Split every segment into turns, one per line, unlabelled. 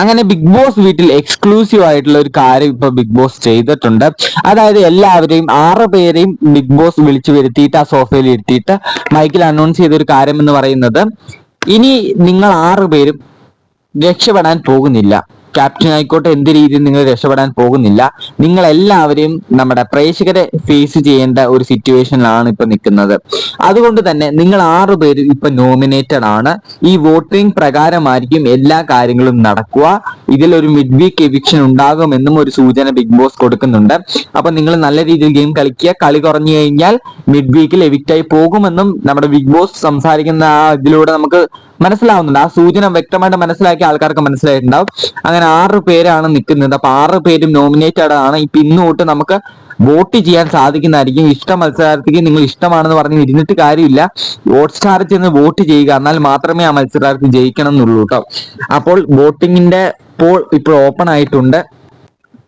അങ്ങനെ big boss വീട്ടിൽ exclusive ആയിട്ടുള്ള ഒരു കാര്യം ഇപ്പൊ ബിഗ് ബോസ് ചെയ്തിട്ടുണ്ട്. അതായത് എല്ലാവരെയും ആറ് പേരെയും ബിഗ് ബോസ് വിളിച്ചു വരുത്തിയിട്ട് ആ സോഫയിൽ ഇരുത്തിയിട്ട് മൈക്കിൽ അനൗൺസ് ചെയ്ത ഒരു കാര്യം എന്ന് പറയുന്നത് ഇനി നിങ്ങൾ ആറ് പേരും രക്ഷപ്പെടാൻ പോകുന്നില്ല. ക്യാപ്റ്റൻ ആയിക്കോട്ടെ എന്ത് രീതിയിൽ നിങ്ങൾ രക്ഷപ്പെടാൻ പോകുന്നില്ല. നിങ്ങൾ എല്ലാവരെയും നമ്മുടെ പ്രേക്ഷകരെ ഫേസ് ചെയ്യേണ്ട ഒരു സിറ്റുവേഷനിലാണ് ഇപ്പൊ നിൽക്കുന്നത്. അതുകൊണ്ട് തന്നെ നിങ്ങൾ ആറു പേര് ഇപ്പൊ നോമിനേറ്റഡ് ആണ്. ഈ വോട്ടിംഗ് പ്രകാരമായിരിക്കും എല്ലാ കാര്യങ്ങളും നടക്കുക. ഇതിൽ ഒരു മിഡ് വീക്ക് എവിക്ഷൻ ഉണ്ടാകുമെന്നും ഒരു സൂചന ബിഗ് ബോസ് കൊടുക്കുന്നുണ്ട്. അപ്പൊ നിങ്ങൾ നല്ല രീതിയിൽ ഗെയിം കളിക്കുക. കളി കുറഞ്ഞു കഴിഞ്ഞാൽ മിഡ് വീക്കിൽ എവിക്റ്റ് ആയി പോകുമെന്നും നമ്മുടെ ബിഗ് ബോസ് സംസാരിക്കുന്ന ആ ഇതിലൂടെ നമുക്ക് മനസ്സിലാവുന്നുണ്ട്. ആ സൂചന വ്യക്തമായിട്ട് മനസ്സിലാക്കിയ ആൾക്കാർക്ക് മനസ്സിലായിട്ടുണ്ടാവും. അങ്ങനെ ആറ് പേരാണ് നിൽക്കുന്നത്. അപ്പൊ ആറ് പേരും നോമിനേറ്റഡ് ആണ്. ഇപ്പൊ ഇന്ന് തൊട്ട് നമുക്ക് വോട്ട് ചെയ്യാൻ സാധിക്കുന്നതായിരിക്കും. ഇഷ്ട മത്സരാർത്ഥിക്ക് നിങ്ങൾ ഇഷ്ടമാണെന്ന് പറഞ്ഞ് ഇരുന്നിട്ട് കാര്യമില്ല. വോട്ട് സ്റ്റാർ ചെന്ന് വോട്ട് ചെയ്യുക. എന്നാൽ മാത്രമേ ആ മത്സരാർത്ഥി ജയിക്കണം എന്നുള്ളൂ കേട്ടോ. അപ്പോൾ വോട്ടിങ്ങിന്റെ പോൾ ഇപ്പോൾ ഓപ്പൺ ആയിട്ടുണ്ട്.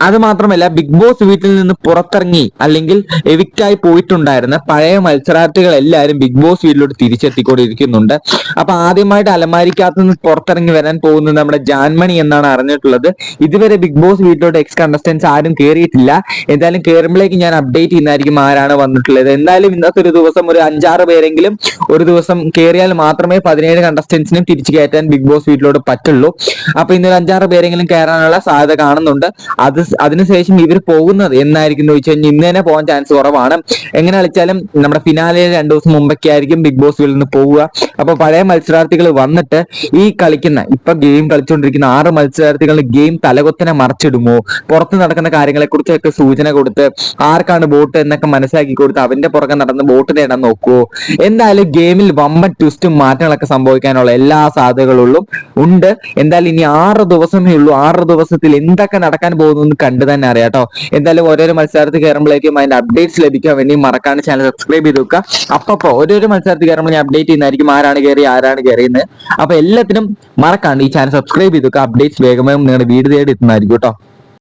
അത് മാത്രമല്ല ബിഗ് ബോസ് വീട്ടിൽ നിന്ന് പുറത്തിറങ്ങി അല്ലെങ്കിൽ എവിക്റ്റായി പോയിട്ടുണ്ടായിരുന്ന പഴയ മത്സരാർത്ഥികൾ എല്ലാവരും ബിഗ് ബോസ് വീട്ടിലോട്ട് തിരിച്ചെത്തിക്കൊണ്ടിരിക്കുന്നുണ്ട്. അപ്പൊ ആദ്യമായിട്ട് അലമാരിക്കകത്ത് നിന്ന് പുറത്തിറങ്ങി വരാൻ പോകുന്നത് നമ്മുടെ ജാൻമണി എന്നാണ് അറിഞ്ഞിട്ടുള്ളത്. ഇതുവരെ ബിഗ് ബോസ് വീട്ടിലോട്ട് എക്സ് കണ്ടസ്റ്റൻസ് ആരും കയറിയിട്ടില്ല എന്തായാലും കയറുമ്പോഴേക്ക് ഞാൻ അപ്ഡേറ്റ് ചെയ്യുന്നതായിരിക്കും ആരാണ് വന്നിട്ടുള്ളത്. എന്തായാലും ഇന്നത്തെ ഒരു ദിവസം ഒരു അഞ്ചാറ് പേരെങ്കിലും ഒരു ദിവസം കയറിയാൽ മാത്രമേ പതിനേഴ് കണ്ടസ്റ്റൻസിനും തിരിച്ചു കയറ്റാൻ ബിഗ് ബോസ് വീട്ടിലോട്ട് പറ്റുള്ളൂ. അപ്പൊ ഇന്നൊരു അഞ്ചാറ് പേരെങ്കിലും കയറാനുള്ള സാധ്യത കാണുന്നുണ്ട്. അത് അതിനുശേഷം ഇവർ പോകുന്നത് എന്നായിരിക്കും എന്ന് ചോദിച്ചു കഴിഞ്ഞാൽ ഇന്ന് തന്നെ പോകാൻ ചാൻസ് കുറവാണ്. എങ്ങനെ കളിച്ചാലും നമ്മുടെ ഫിനാലെ രണ്ടു ദിവസം മുമ്പൊക്കെ ആയിരിക്കും ബിഗ് ബോസ് വീട്ടിൽ നിന്ന് പോവുക. അപ്പൊ പഴയ മത്സരാർത്ഥികൾ വന്നിട്ട് ഈ കളിക്കുന്ന ഇപ്പൊ ഗെയിം കളിച്ചുകൊണ്ടിരിക്കുന്ന ആറ് മത്സരാർത്ഥികളുടെ ഗെയിം തലകൊത്തനെ മറച്ചിടുമോ? പുറത്ത് നടക്കുന്ന കാര്യങ്ങളെ കുറിച്ചൊക്കെ സൂചന കൊടുത്ത് ആർക്കാണ് ബോട്ട് എന്നൊക്കെ മനസ്സിലാക്കി കൊടുത്ത് അവന്റെ പുറകെ നടന്ന് ബോട്ട് നേടാൻ നോക്കുവോ? എന്തായാലും ഗെയിമിൽ വമ്പൻ ട്വിസ്റ്റും മാറ്റങ്ങളൊക്കെ സംഭവിക്കാനുള്ള എല്ലാ സാധ്യതകളും ഉണ്ട്. എന്തായാലും ഇനി ആറ് ദിവസമേ ഉള്ളൂ. ആറ് ദിവസത്തിൽ എന്തൊക്കെ നടക്കാൻ പോകുന്നു കണ്ടു തന്നെ അറിയാം കേട്ടോ. എന്തായാലും ഓരോരോ മത്സരത്തിൽ കയറുമ്പോഴേക്കും അതിന്റെ അപ്ഡേറ്റ്സ് ലഭിക്കാൻ വേണ്ടി മറക്കാണ്ട് ചാനൽ സബ്സ്ക്രൈബ് ചെയ്ത് വെക്കുക. അപ്പൊ ഓരോരോ മത്സരത്തിൽ കയറുമ്പോൾ ഞാൻ അപ്ഡേറ്റ് ചെയ്യുന്നതായിരിക്കും ആരാണ് കയറി ആരാണ് കയറിയെന്ന്. അപ്പൊ എല്ലാത്തിനും മറക്കാണ്ട് ഈ ചാനൽ സബ്സ്ക്രൈബ് ചെയ്ത് വെക്കുക. അപ്ഡേറ്റ്സ് വേഗം നിങ്ങളുടെ വീട് തേടി എത്തുന്നതായിരിക്കും കേട്ടോ.